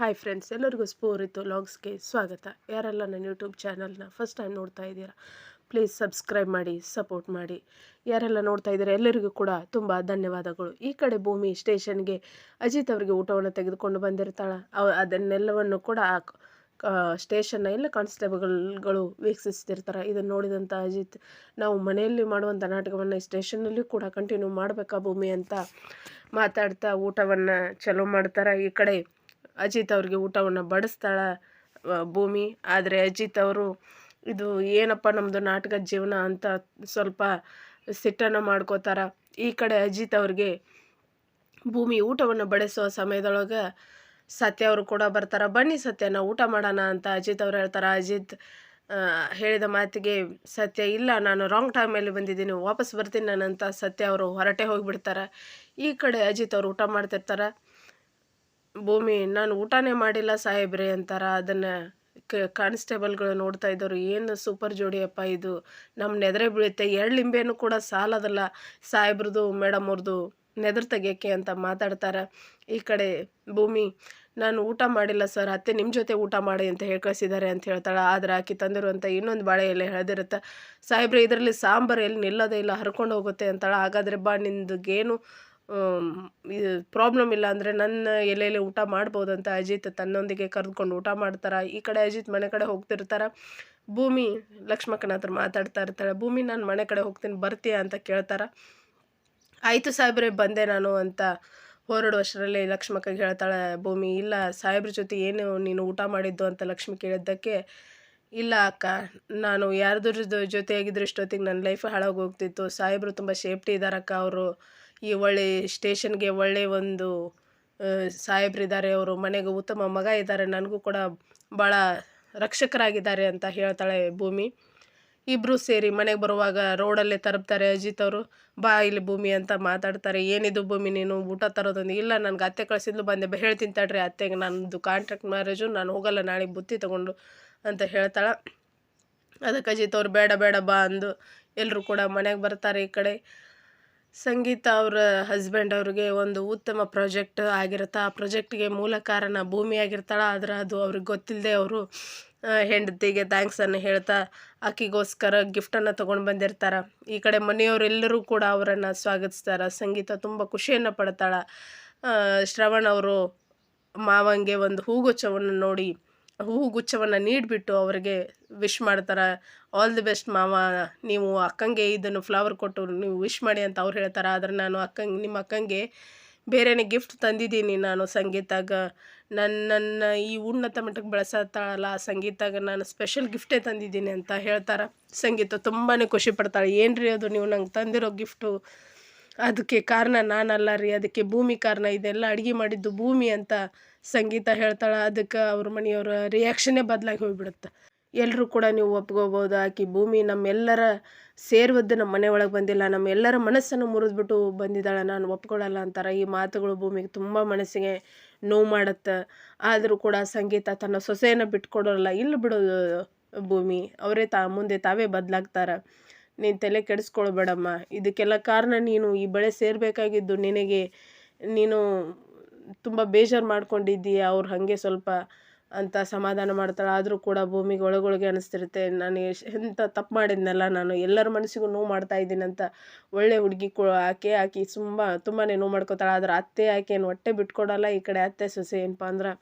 Hi friends ಎಲ್ಲರಿಗೂ ಸ್ಫೂರಿತು ಲಾಗ್ಸ್ಗೆ ಸ್ವಾಗತ. ಯಾರೆಲ್ಲ ನನ್ನ ಯೂಟ್ಯೂಬ್ ಚಾನಲ್ನ ಫಸ್ಟ್ ಟೈಮ್ ನೋಡ್ತಾ ಇದ್ದೀರಾ ಪ್ಲೀಸ್ ಸಬ್ಸ್ಕ್ರೈಬ್ ಮಾಡಿ ಸಪೋರ್ಟ್ ಮಾಡಿ. ಯಾರೆಲ್ಲ ನೋಡ್ತಾ ಇದ್ದಾರೆ, ಎಲ್ಲರಿಗೂ ಕೂಡ ತುಂಬ ಧನ್ಯವಾದಗಳು. ಈ ಕಡೆ ಭೂಮಿ ಸ್ಟೇಷನ್ಗೆ ಅಜಿತ್ ಅವರಿಗೆ ಊಟವನ್ನು ತೆಗೆದುಕೊಂಡು ಬಂದಿರ್ತಾಳೆ. ಅವ ಅದನ್ನೆಲ್ಲವನ್ನು ಕೂಡ ಸ್ಟೇಷನ್ನ ಎಲ್ಲ ಕಾನ್ಸ್ಟೇಬಲ್ಗಳು ವೀಕ್ಷಿಸ್ತಿರ್ತಾರೆ. ಇದನ್ನು ನೋಡಿದಂಥ ಅಜಿತ್, ನಾವು ಮನೆಯಲ್ಲಿ ಮಾಡುವಂಥ ನಾಟಕವನ್ನು ಸ್ಟೇಷನ್ನಲ್ಲಿ ಕೂಡ ಕಂಟಿನ್ಯೂ ಮಾಡಬೇಕಾ ಭೂಮಿ ಅಂತ ಮಾತಾಡ್ತಾ ಊಟವನ್ನು ಚಲೋ ಮಾಡ್ತಾರೆ. ಈ ಕಡೆ ಅಜಿತ್ ಅವ್ರಿಗೆ ಊಟವನ್ನು ಬಡಿಸ್ತಾಳೆ ಭೂಮಿ. ಆದರೆ ಅಜಿತ್ ಅವರು, ಇದು ಏನಪ್ಪ ನಮ್ಮದು ನಾಟಕದ ಜೀವನ ಅಂತ ಸ್ವಲ್ಪ ಸಿಟ್ಟನ್ನು ಮಾಡ್ಕೋತಾರ. ಈ ಕಡೆ ಅಜಿತ್ ಅವ್ರಿಗೆ, ಭೂಮಿ ಊಟವನ್ನು ಬಡಿಸುವ ಸಮಯದೊಳಗೆ ಸತ್ಯ ಅವರು ಕೂಡ ಬರ್ತಾರೆ. ಬನ್ನಿ ಸತ್ಯನ ಊಟ ಮಾಡೋಣ ಅಂತ ಅಜಿತ್ ಅವ್ರು ಹೇಳ್ತಾರೆ. ಅಜಿತ್ ಹೇಳಿದ ಮಾತಿಗೆ, ಸತ್ಯ ಇಲ್ಲ, ನಾನು ರಾಂಗ್ ಟೈಮಲ್ಲಿ ಬಂದಿದ್ದೀನಿ. ವಾಪಸ್ ಬರ್ತೀನಿ ನಾನು ಅಂತ ಸತ್ಯ ಅವರು ಹೊರಟೆ ಹೋಗಿಬಿಡ್ತಾರೆ. ಈ ಕಡೆ ಅಜಿತ್ ಅವರು ಊಟ ಮಾಡ್ತಿರ್ತಾರೆ. ಭೂಮಿ, ನಾನು ಊಟನೇ ಮಾಡಿಲ್ಲ ಸಾಹೇಬ್ರೆ ಅಂತಾರ. ಅದನ್ನು ಕ, ಕಾನ್ಸ್ಟೇಬಲ್ಗಳು ನೋಡ್ತಾ ಇದ್ದವರು, ಏನು ಸೂಪರ್ ಜೋಡಿಯಪ್ಪ ಇದು? ನಮ್ಮ ನೆದರೆ ಬೀಳುತ್ತೆ. ಎರಡು ಲಿಂಬೆನೂ ಕೂಡ ಸಾಲದಲ್ಲ ಸಾಹೇಬ್ರದು, ಮೇಡಮ್ ಅವ್ರದ್ದು ನೆದ್ರ ತೆಗಿಯೋಕ್ಕೆ ಅಂತ ಮಾತಾಡ್ತಾರೆ. ಈ ಕಡೆ ಭೂಮಿ, ನಾನು ಊಟ ಮಾಡಿಲ್ಲ ಸರ್. ಅತ್ತೆ ನಿಮ್ಮ ಜೊತೆ ಊಟ ಮಾಡಿ ಅಂತ ಹೇಳಿ ಕಳಿಸಿದ್ದಾರೆ ಅಂತ ಹೇಳ್ತಾಳೆ. ಆದ್ರೆ ಆಕೆ ತಂದಿರುವಂಥ ಇನ್ನೊಂದು ಬಾಳೆ ಎಲೆ ಹೇಳ್ದಿರುತ್ತೆ. ಸಾಹೇಬ್ರೆ, ಇದರಲ್ಲಿ ಸಾಂಬಾರು ಎಲ್ಲಿ ನಿಲ್ಲೋದೇ ಇಲ್ಲ. ಹರ್ಕೊಂಡು ಹೋಗುತ್ತೆ ಅಂತಾಳೆ. ಹಾಗಾದ್ರೆ ಬಾ ನಿಂದುಗೇನು ಪ್ರಾಬ್ಲಮ್ ಇಲ್ಲ ಅಂದರೆ ನನ್ನ ಎಲೆಯಲ್ಲಿ ಊಟ ಮಾಡ್ಬೋದಂತ ಅಜಿತ್ ತನ್ನೊಂದಿಗೆ ಕರೆದುಕೊಂಡು ಊಟ ಮಾಡ್ತಾರೆ? ಈ ಕಡೆ ಅಜಿತ್ ಮನೆ ಕಡೆ ಹೋಗ್ತಿರ್ತಾರೆ? ಭೂಮಿ ಲಕ್ಷ್ಮಕ್ಕನ ಹತ್ರ ಮಾತಾಡ್ತಾ ಇರ್ತಾಳೆ. ಭೂಮಿ, ನಾನು ಮನೆ ಕಡೆ ಹೋಗ್ತೀನಿ, ಬರ್ತೀಯಾ ಅಂತ ಕೇಳ್ತಾರೆ? ಆಯಿತು ಸಾಹೇಬ್ರೆ, ಬಂದೆ ನಾನು ಅಂತ ಹೊರಡುವಷ್ಟರಲ್ಲಿ ಲಕ್ಷ್ಮಕ್ಕಗೆ ಹೇಳ್ತಾಳೆ, ಭೂಮಿ, ಇಲ್ಲ ಸಾಹೇಬ್ರ ಜೊತೆ ಏನು ನೀನು ಊಟ ಮಾಡಿದ್ದು ಅಂತ ಲಕ್ಷ್ಮಿ ಕೇಳಿದ್ದಕ್ಕೆ, ಇಲ್ಲ ಅಕ್ಕ, ನಾನು ಯಾರ್ದ್ರ ಜೊತೆಯಾಗಿದ್ದರೆ ಇಷ್ಟೊತ್ತಿಗೆ ನನ್ನ ಲೈಫ್ ಹಾಳಾಗಿ ಹೋಗ್ತಿತ್ತು. ಸಾಹೇಬರು ತುಂಬ ಸೇಫ್ಟಿ ಇದ್ದಾರಕ್ಕ ಅವರು. ಈ ಒಳ್ಳೆ ಸ್ಟೇಷನ್ಗೆ ಒಳ್ಳೆ ಒಂದು ಸಾಹೇಬ್ರಿದ್ದಾರೆ, ಅವರು ಮನೆಗೆ ಉತ್ತಮ ಮಗ ಇದ್ದಾರೆ, ನನಗೂ ಕೂಡ ಭಾಳ ರಕ್ಷಕರಾಗಿದ್ದಾರೆ ಅಂತ ಹೇಳ್ತಾಳೆ ಭೂಮಿ. ಇಬ್ಬರು ಸೇರಿ ಮನೆಗೆ ಬರುವಾಗ ರೋಡಲ್ಲೇ ತರಬ್ತಾರೆ ಅಜಿತ್ ಅವರು. ಬಾ ಇಲ್ಲಿ ಭೂಮಿ ಅಂತ ಮಾತಾಡ್ತಾರೆ. ಏನಿದು ಭೂಮಿ ನೀನು? ಊಟ ತರೋದೊಂದು ಇಲ್ಲ, ನನಗೆ ಅತ್ತೆ ಕಳಿಸಿದ್ಲು, ಬಂದೆ. ಹೇಳ್ತೀನಿ ತಡ್ರಿ ಅತ್ತೆಗೆ. ನನ್ನದು ಕಾಂಟ್ರಾಕ್ಟ್ ಮ್ಯಾರೇಜು ನಾನು ಹೋಗಲ್ಲ, ನಾಳೆ ಬುತ್ತಿ ತೊಗೊಂಡು ಅಂತ ಹೇಳ್ತಾಳೆ. ಅದಕ್ಕೆ ಅಜಿತ್ ಅವ್ರು, ಬೇಡ ಬೇಡ, ಬಾ ಅಂದು. ಎಲ್ಲರೂ ಕೂಡ ಮನೆಗೆ ಬರ್ತಾರೆ ಈ ಕಡೆ. ಸಂಗೀತ ಅವರ ಹಸ್ಬೆಂಡ್ ಅವ್ರಿಗೆ ಒಂದು ಉತ್ತಮ ಪ್ರಾಜೆಕ್ಟ್ ಆಗಿರುತ್ತೆ. ಆ ಪ್ರಾಜೆಕ್ಟ್ಗೆ ಮೂಲ ಕಾರಣ ಭೂಮಿ ಆಗಿರ್ತಾಳೆ ಆದ್ರೆ ಅದು ಅವ್ರಿಗೆ ಗೊತ್ತಿಲ್ಲದೆ ಅವರು ಹೆಂಡತಿಗೆ ಥ್ಯಾಂಕ್ಸನ್ನು ಹೇಳ್ತಾ ಆಕಿಗೋಸ್ಕರ ಗಿಫ್ಟನ್ನು ತೊಗೊಂಡು ಬಂದಿರ್ತಾರೆ. ಈ ಕಡೆ ಮನೆಯವರೆಲ್ಲರೂ ಕೂಡ ಅವರನ್ನು ಸ್ವಾಗತಿಸ್ತಾರೆ. ಸಂಗೀತ ತುಂಬ ಖುಷಿಯನ್ನು ಪಡ್ತಾಳೆ. ಶ್ರವಣ್ ಅವರು ಮಾವಂಗೆ ಒಂದು ಹೂಗುಚ್ಛವನ್ನು ನೋಡಿ ಹೂಗುಚ್ಛವನ್ನು ನೀಡಿಬಿಟ್ಟು ಅವರಿಗೆ ವಿಶ್ ಮಾಡ್ತಾರೆ ಆಲ್ ದಿ ಬೆಸ್ಟ್ ಮಾವ, ನೀವು ಅಕ್ಕಂಗೆ ಇದನ್ನು ಫ್ಲವರ್ ಕೊಟ್ಟು ನೀವು ವಿಶ್ ಮಾಡಿ ಅಂತ ಅವ್ರು ಹೇಳ್ತಾರೆ, ಆದರೆ ನಾನು ಅಕ್ಕಂಗೆ, ನಿಮ್ಮ ಅಕ್ಕಂಗೆ ಬೇರೆನೇ ಗಿಫ್ಟ್ ತಂದಿದ್ದೀನಿ ನಾನು ಸಂಗೀತಾಗ. ನನ್ನ ಈ ಉನ್ನತ ಮಟ್ಟಕ್ಕೆ ಬೆಳೆಸತ್ತಾಳಲ್ಲ ಸಂಗೀತಾಗ ನಾನು ಸ್ಪೆಷಲ್ ಗಿಫ್ಟೇ ತಂದಿದ್ದೀನಿ ಅಂತ ಹೇಳ್ತಾರೆ. ಸಂಗೀತ ತುಂಬಾ ಖುಷಿ ಪಡ್ತಾಳೆ ಏನು ರೀ ಅದು, ನೀವು ನಂಗೆ ತಂದಿರೋ ಗಿಫ್ಟು ಅದಕ್ಕೆ ಕಾರಣ ನಾನಲ್ಲ ರೀ, ಅದಕ್ಕೆ ಭೂಮಿ ಕಾರಣ, ಇದೆಲ್ಲ ಅಡುಗೆ ಮಾಡಿದ್ದು ಭೂಮಿ ಅಂತ ಸಂಗೀತ ಹೇಳ್ತಾಳೆ, ಅದಕ್ಕೆ ಅವ್ರ ಮನೆಯವ್ರ ರಿಯಾಕ್ಷನ್ನೇ ಬದಲಾಗಿ ಹೋಗ್ಬಿಡುತ್ತೆ. ಎಲ್ಲರೂ ಕೂಡ ನೀವು ಒಪ್ಕೋಬೋದು, ಆಕಿ ಭೂಮಿ ನಮ್ಮೆಲ್ಲರ ಸೇರುವದ್ದು ನಮ್ಮ ಮನೆ ಒಳಗೆ ಬಂದಿಲ್ಲ, ನಮ್ಮೆಲ್ಲರ ಮನಸ್ಸನ್ನು ಮುರಿದ್ಬಿಟ್ಟು ಬಂದಿದ್ದಾಳೆ, ನಾನು ಒಪ್ಕೊಳ್ಳಲ್ಲ ಅಂತಾರೆ. ಈ ಮಾತುಗಳು ಭೂಮಿಗೆ ತುಂಬ ಮನಸ್ಸಿಗೆ ನೋವು ಮಾಡುತ್ತೆ. ಆದರೂ ಕೂಡ ಸಂಗೀತ ತನ್ನ ಸೊಸೆಯನ್ನು ಬಿಟ್ಕೊಡೋಲ್ಲ ಇಲ್ಲ ಬಿಡೋದು ಭೂಮಿ, ಅವರೇ ತಾ, ಮುಂದೆ ತಾವೇ ಬದಲಾಗ್ತಾರೆ. ನೀನು ತಲೆ ಕೆಡಿಸ್ಕೊಳ್ಬೇಡಮ್ಮ ಇದಕ್ಕೆಲ್ಲ ಕಾರಣ ನೀನು ಈ ಬೆಳೆ ಸೇರಬೇಕಾಗಿದ್ದು ನಿನಗೆ. ನೀನು ತುಂಬ ಬೇಜಾರು ಮಾಡ್ಕೊಂಡಿದ್ದೀಯ, ಅವ್ರು ಹಾಗೆ ಸ್ವಲ್ಪ ಅಂತ ಸಮಾಧಾನ ಮಾಡ್ತಾಳೆ. ಆದರೂ ಕೂಡ ಭೂಮಿಗೆ ಒಳಗೊಳಗೆ ಅನಿಸ್ತಿರುತ್ತೆ. ನಾನು ಎಂಥ ತಪ್ಪು ಮಾಡಿದ್ನಲ್ಲ ನಾನು, ಎಲ್ಲರ ಮನಸ್ಸಿಗೂ ನೋವು ಮಾಡ್ತಾ ಇದ್ದೀನಿ ಅಂತ ಒಳ್ಳೆ ಹುಡುಗಿ ಕೊ, ಆಕೆ ಆಕೆ ತುಂಬ ತುಂಬಾ ನೋವು ಮಾಡ್ಕೋತಾಳೆ. ಆದ್ರೆ ಅತ್ತೆ ಆಕೆಯನ್ನು ಹೊಟ್ಟೆ ಬಿಟ್ಕೊಡಲ್ಲ. ಈ ಕಡೆ ಅತ್ತೆ, ಸೊಸೆ ಏನಪ್ಪ ಅಂದ್ರೆ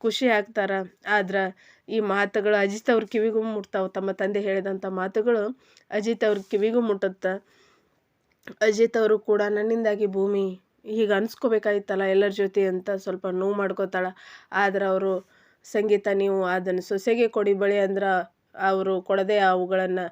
ಖುಷಿ ಆಗ್ತಾರೆ. ಆದ್ರೆ ಈ ಮಾತುಗಳು ಅಜಿತ್ ಅವ್ರ ಕಿವಿಗೂ ಮುಟ್ತಾವೆ. ತಮ್ಮ ತಂದೆ ಹೇಳಿದಂಥ ಮಾತುಗಳು ಅಜಿತ್ ಅವ್ರ ಕಿವಿಗೂ ಮುಟ್ಟುತ್ತೆ. ಅಜಿತ್ ಅವರು ಕೂಡ ನನ್ನಿಂದಾಗಿ ಭೂಮಿ ಹೀಗೆ ಅನ್ಸ್ಕೋಬೇಕಾಗಿತ್ತಲ್ಲ ಎಲ್ಲರ ಜೊತೆ ಅಂತ ಸ್ವಲ್ಪ ನೋವು ಮಾಡ್ಕೋತಾಳೆ. ಆದ್ರೆ ಅವರು, ಸಂಗೀತ ನೀವು ಅದನ್ನು ಸೊಸೆಗೆ ಕೊಡಿ ಬಳಿ ಅಂದ್ರೆ ಅವರು ಕೊಡದೆ ಅವುಗಳನ್ನು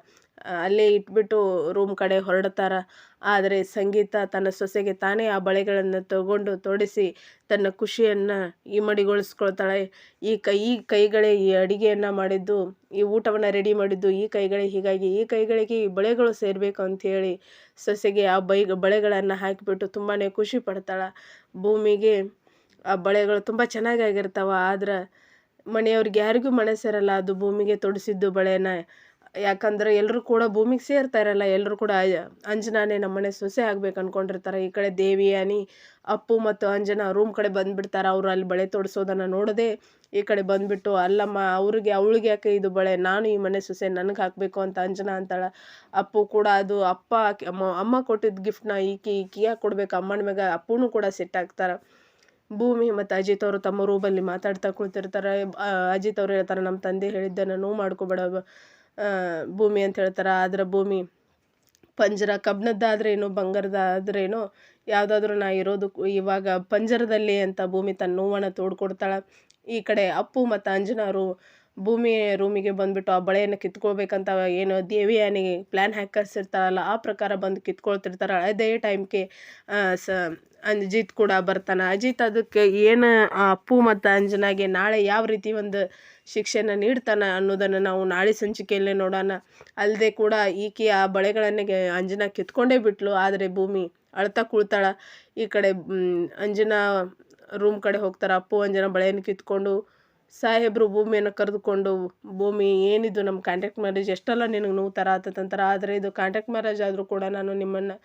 ಅಲ್ಲೇ ಇಟ್ಬಿಟ್ಟು ರೂಮ್ ಕಡೆ ಹೊರಡ್ತಾರ. ಆದರೆ ಸಂಗೀತ ತನ್ನ ಸೊಸೆಗೆ ತಾನೇ ಆ ಬಳೆಗಳನ್ನು ತಗೊಂಡು ತೊಡಿಸಿ ತನ್ನ ಖುಷಿಯನ್ನು ಇಮ್ಮಡಿಗೊಳಿಸ್ಕೊಳ್ತಾಳೆ. ಈ ಕೈ, ಈ ಕೈಗಳೇ ಈ ಅಡಿಗೆಯನ್ನು ಮಾಡಿದ್ದು, ಈ ಊಟವನ್ನು ರೆಡಿ ಮಾಡಿದ್ದು, ಈ ಕೈಗಳೇ ಹೀಗಾಗಿ, ಈ ಕೈಗಳಿಗೆ ಈ ಬಳೆಗಳು ಸೇರಬೇಕು ಅಂಥೇಳಿ ಸೊಸೆಗೆ ಆ ಬೈ, ಬಳೆಗಳನ್ನು ಹಾಕಿಬಿಟ್ಟು ತುಂಬಾ ಖುಷಿ ಪಡ್ತಾಳೆ. ಭೂಮಿಗೆ ಆ ಬಳೆಗಳು ತುಂಬ ಚೆನ್ನಾಗಿ ಆಗಿರ್ತಾವೆ ಆದ್ರೆ ಮನೆಯವ್ರಿಗೆ ಯಾರಿಗೂ ಮನಸ್ಸಿರಲ್ಲ ಅದು ಭೂಮಿಗೆ ತೊಡಿಸಿದ್ದು ಬಳೆನ. ಯಾಕಂದ್ರೆ ಎಲ್ಲರೂ ಕೂಡ ಭೂಮಿಗೆ ಸೇರ್ತಾ ಇರಲ್ಲ ಎಲ್ಲರೂ ಕೂಡ ಅಂಜನಾನೇ ನಮ್ಮನೆ ಸೊಸೆ ಆಗ್ಬೇಕು ಅನ್ಕೊಂಡಿರ್ತಾರೆ. ಈ ಕಡೆ ದೇವಿ ಅಪ್ಪು ಮತ್ತು ಅಂಜನಾ ರೂಮ್ ಕಡೆ ಬಂದ್ಬಿಡ್ತಾರೆ, ಅವರು ಅಲ್ಲಿ ಬಳೆ ತೊಡಿಸೋದನ್ನು ನೋಡದೆ ಈ ಕಡೆ ಬಂದ್ಬಿಟ್ಟು ಅಲ್ಲಮ್ಮ, ಅವ್ರಿಗೆ, ಅವಳಿಗೆ ಯಾಕೆ ಇದು ಬಳೆ? ನಾನು ಈ ಮನೆ ಸೊಸೆ ನನಗೆ ಹಾಕಬೇಕು ಅಂತ ಅಂಜನಾ ಅಂತಾಳೆ. ಅಪ್ಪು ಕೂಡ ಅದು ಅಪ್ಪ ಅಮ್ಮ ಕೊಟ್ಟಿದ್ದ ಗಿಫ್ಟ್ನ ಈಕಿ ಈಕಿಯಾಗಿ ಕೊಡ್ಬೇಕು? ಅಮ್ಮನ ಮ್ಯಾಗ ಅಪ್ಪುನು ಕೂಡ ಸಿಟ್ಟಾಗ್ತಾರೆ ಭೂಮಿ ಮತ್ತು ಅಜಿತ್ ಅವರು ತಮ್ಮ ರೂಮಲ್ಲಿ ಮಾತಾಡ್ತಾ ಕುಳಿತಿರ್ತಾರೆ. ಅಜಿತ್ ಅವ್ರು ಹೇಳ್ತಾರೆ ನಮ್ಮ ತಂದೆ ಹೇಳಿದ್ದನ್ನು ನೋವು ಮಾಡ್ಕೋಬೇಡ ಭೂಮಿ ಅಂತ ಹೇಳ್ತಾರೆ. ಆದ್ರೆ ಭೂಮಿ ಪಂಜರ ಕಬ್ಬಿಣದ್ದಾದ್ರೇನು ಬಂಗಾರದ್ದಾದ್ರೇನು, ಯಾವುದಾದ್ರೂ ನಾ ಇರೋದು ಇವಾಗ ಪಂಜರದಲ್ಲಿ ಅಂತ ಭೂಮಿ ತನ್ನ ನೋವನ್ನು ತೋಡ್ಕೊಡ್ತಾಳೆ. ಈ ಕಡೆ ಅಪ್ಪು ಮತ್ತು ಅಂಜನವರು ಭೂಮಿ ರೂಮಿಗೆ ಬಂದುಬಿಟ್ಟು ಆ ಬಳೆಯನ್ನು ಕಿತ್ಕೊಳ್ಬೇಕಂತ ಏನು ದೇವಿಯಾನಿಗೆ ಪ್ಲ್ಯಾನ್ ಹ್ಯಾಕರ್ಸ್ ಇರ್ತಾರಲ್ಲ ಆ ಪ್ರಕಾರ ಬಂದು ಕಿತ್ಕೊಳ್ತಿರ್ತಾರೆ. ಅದೇ ಟೈಮ್ಗೆ ಸ, ಅಜಿತ್ ಕೂಡ ಬರ್ತಾನೆ. ಅಜಿತ್ ಅದಕ್ಕೆ ಏನು ಅಪ್ಪು ಮತ್ತು ಅಂಜನಾಗೆ ನಾಳೆ ಯಾವ ರೀತಿ ಒಂದು ಶಿಕ್ಷೆನ ನೀಡ್ತಾನೆ ಅನ್ನೋದನ್ನು ನಾವು ನಾಳೆ ಸಂಚಿಕೆಯಲ್ಲೇ ನೋಡೋಣ. ಅಲ್ಲದೆ ಕೂಡ ಈಕೆ ಆ ಬಳೆಗಳನ್ನು ಅಂಜನಾ ಕಿತ್ಕೊಂಡೇ ಬಿಟ್ಲು. ಆದರೆ ಭೂಮಿ ಅಳ್ತಾ ಕುಳ್ತಾಳ. ಈ ಕಡೆ ಅಂಜನ ರೂಮ್ ಕಡೆ ಹೋಗ್ತಾರೆ. ಅಪ್ಪು ಅಂಜನ ಬಳೆಯನ್ನು ಕಿತ್ಕೊಂಡು, ಸಾಹೇಬರು ಭೂಮಿಯನ್ನು ಕರೆದುಕೊಂಡು, ಭೂಮಿ ಏನಿದು ನಮ್ಮ ಕಾಂಟ್ಯಾಕ್ಟ್ ಮ್ಯಾರೇಜ್ ಎಷ್ಟೆಲ್ಲ ನಿನಗೆ ನೋವು ಥರ ಆದರೆ ಇದು ಕಾಂಟ್ಯಾಕ್ಟ್ ಮ್ಯಾರೇಜ್ ಆದರೂ ಕೂಡ ನಾನು ನಿಮ್ಮನ್ನು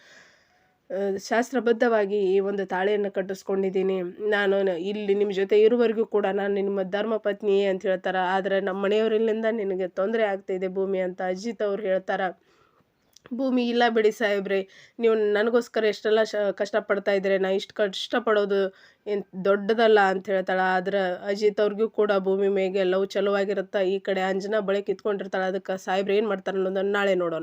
ಶಾಸ್ತ್ರಬದ್ಧವಾಗಿ ಈ ಒಂದು ತಾಳೆಯನ್ನು ಕಟ್ಟಿಸ್ಕೊಂಡಿದ್ದೀನಿ. ನಾನು ಇಲ್ಲಿ ನಿಮ್ಮ ಜೊತೆ ಇರುವವರೆಗೂ ಕೂಡ ನಾನು ನಿಮ್ಮ ಧರ್ಮ ಪತ್ನಿಯೇ ಅಂತ ಹೇಳ್ತಾರೆ. ಆದರೆ ನಮ್ಮ ಮನೆಯವರಿಲ್ಲಿಂದ ನಿನಗೆ ತೊಂದರೆ ಆಗ್ತಿದೆ ಭೂಮಿ ಅಂತ ಅಜಿತ್ ಅವ್ರು ಹೇಳ್ತಾರೆ. ಭೂಮಿ ಇಲ್ಲ ಬಿಡಿ ಸಾಹೇಬ್ರೆ, ನೀವು ನನಗೋಸ್ಕರ ಎಷ್ಟೆಲ್ಲ ಶ, ಕಷ್ಟಪಡ್ತಾ ಇದ್ರೆ ನಾ ಇಷ್ಟು ಕಷ್ಟಪಡೋದು ಏನು ದೊಡ್ಡದಲ್ಲ ಅಂತ ಹೇಳ್ತಾಳೆ. ಆದ್ರೆ ಅಜಿತ್ ಅವ್ರಿಗೂ ಕೂಡ ಭೂಮಿ ಮೇಗೆ ಲವ್ ಚಲೋ ಆಗಿರುತ್ತೆ ಈ ಕಡೆ ಅಂಜನಾ ಬಳೆ ಕಿತ್ಕೊಂಡಿರ್ತಾಳೆ. ಅದಕ್ಕೆ ಸಾಹೇಬ್ರು ಏನು ಮಾಡ್ತಾರೆ ಅನ್ನೋದನ್ನು ನಾಳೆ ನೋಡೋಣ.